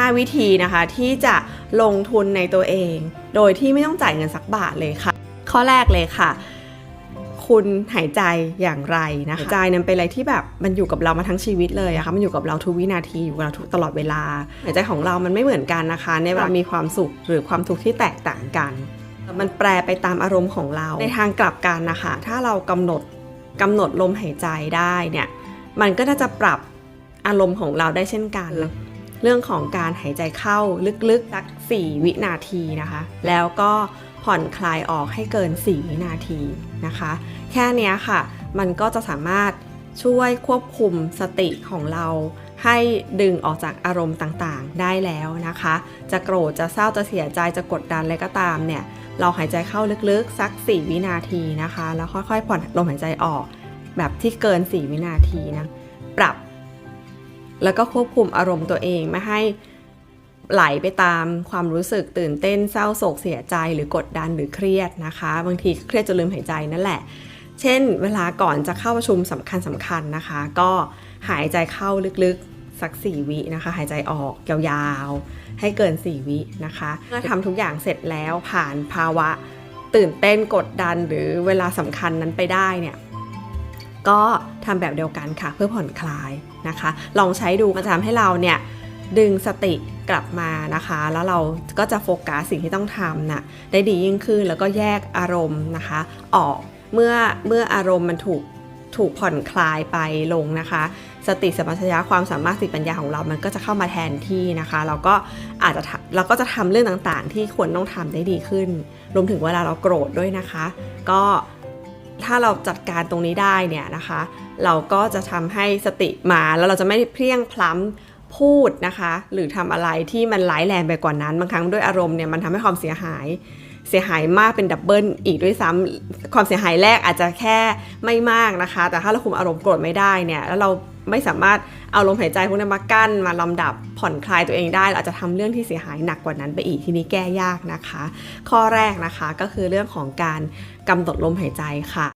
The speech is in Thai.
5 วิธีนะคะที่จะลงทุนในตัวเอง โดยที่ไม่ต้องจ่ายเงินสักบาทเลยค่ะ ข้อแรกเลยค่ะ คุณหายใจอย่างไรนะคะหายใจนั้นเป็นอะไรที่แบบมันอยู่กับเรามาทั้งชีวิตเลยอะค่ะมันอยู่กับเราทุกวินาทีอยู่กับเราทุกตลอดเวลาหายใจของเรามันไม่เหมือนกันนะคะในเวลามีความสุขหรือความทุกข์ที่แตกต่างกัน มันแปรไปตามอารมณ์ของเราในทางกลับกันนะคะถ้าเรากำหนดกำหนดลมหายใจได้เนี่ยมันก็น่าจะปรับอารมณ์ของเราได้เช่นกัน เรื่องของการหายใจเข้าลึกๆสัก 4 วินาทีนะคะ แล้วก็ผ่อนคลายออกให้เกิน 4 วินาทีนะคะ แค่นี้ค่ะ มันก็จะสามารถช่วยควบคุมสติของเรา ให้ดึงออกจากอารมณ์ต่างๆ ได้แล้วนะคะ จะโกรธจะเศร้าจะเสียใจจะกดดันอะไรก็ตามเนี่ย เราหายใจเข้าลึกๆ สัก 4 วินาทีนะคะ แล้วค่อยๆ ผ่อนลมหายใจออก แบบที่เกิน 4 วินาทีนะ ปรับ แล้วก็ควบคุมอารมณ์ตัวเองไม่ให้ไหลไปตามความรู้สึกตื่นเต้นเศร้าโศกเสียใจหรือกดดันหรือเครียดนะคะ บางทีเครียดจนลืมหายใจนั่นแหละ เช่น เวลาก่อนจะเข้าประชุมสำคัญสำคัญนะคะ ก็หายใจเข้าลึกๆสัก 4 วินะคะ หายใจออกยาวๆให้เกิน 4 วินะคะเมื่อทำทุกอย่างเสร็จแล้วผ่านภาวะตื่นเต้นกดดันหรือเวลาสำคัญนั้นไปได้เนี่ย ก็ทำแบบเดียวกันค่ะ เพื่อผ่อนคลายนะคะ ลองใช้ดูมันจะทำให้เราเนี่ยดึงสติกลับมานะคะ แล้วเราก็จะโฟกัสสิ่งที่ต้องทำนะได้ดียิ่งขึ้นแล้วก็แยกอารมณ์นะคะ ออกเมื่อเมื่ออารมณ์มันถูกถูกผ่อนคลายไปลงนะคะ สติสัมปชัญญะความสามารถสติปัญญาของเรามันก็จะเข้ามาแทนที่นะคะ เราก็อาจจะเราก็จะทำเรื่องต่างๆ ที่ควรต้องทำได้ดีขึ้น รวมถึงเวลาเราโกรธด้วยนะคะ ก็ ถ้าเราจัดการตรงนี้ได้เนี่ยนะคะ เราก็จะทำให้สติมาแล้วเราจะไม่เพลียงพล้ำพูดนะคะ หรือทำอะไรที่มันร้ายแรงไปกว่านั้นบางครั้งด้วยอารมณ์เนี่ยมันทำให้ความเสียหายเสียหายมากเป็นดับเบิลอีกด้วยซ้ำความเสียหายแรกอาจจะแค่ไม่มากนะคะ แต่ถ้าเราคุมอารมณ์โกรธไม่ได้เนี่ยแล้วเราไม่สามารถเอาลมหายใจพวกนั้นมากั้นมาลำดับผ่อนคลายตัวเองได้เราอาจจะทำเรื่องที่เสียหายหนักกว่านั้นไปอีกทีนี้แก้ยากนะคะ ข้อแรกนะคะก็คือเรื่องของการกำหนดลมหายใจค่ะ